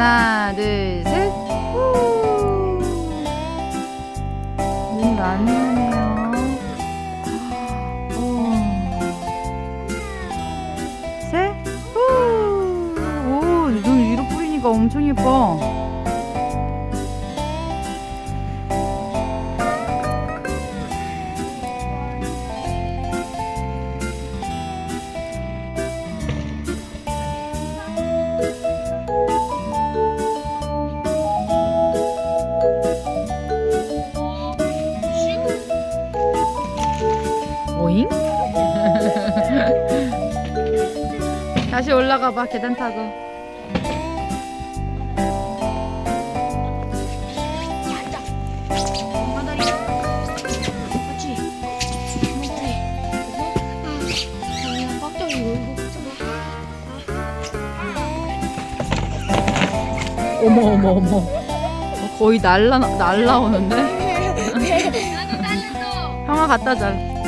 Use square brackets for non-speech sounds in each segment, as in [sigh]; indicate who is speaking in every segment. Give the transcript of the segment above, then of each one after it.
Speaker 1: 하나, 둘, 셋. 후. 눈이 많이 오네요. 오. 셋. 후. 오, 눈 위로 뿌리니까 엄청 예뻐. 오잉? [laughs] 다시 올라가 봐 계단 타고. 어머 어머 어머. 어, 거의 날라 날라오는데. [laughs] 형아 갖다 줘.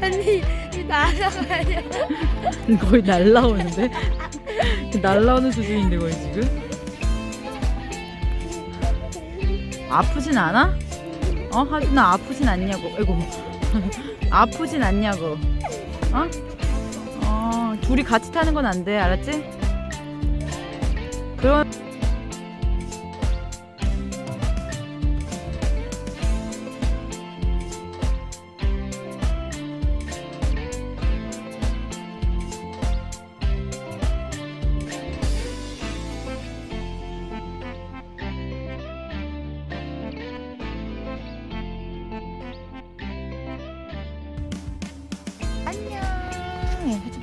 Speaker 2: 아니 이 날아가요. [laughs]
Speaker 1: 거의 날라오는데. 날라오는 수준인데 거의 지금. 아프진 않아? 어 하준아 아프진 않냐고. 아이고 [laughs] 아프진 않냐고. 어? 어 둘이 같이 타는 건 안 돼. 알았지?
Speaker 2: 안녕.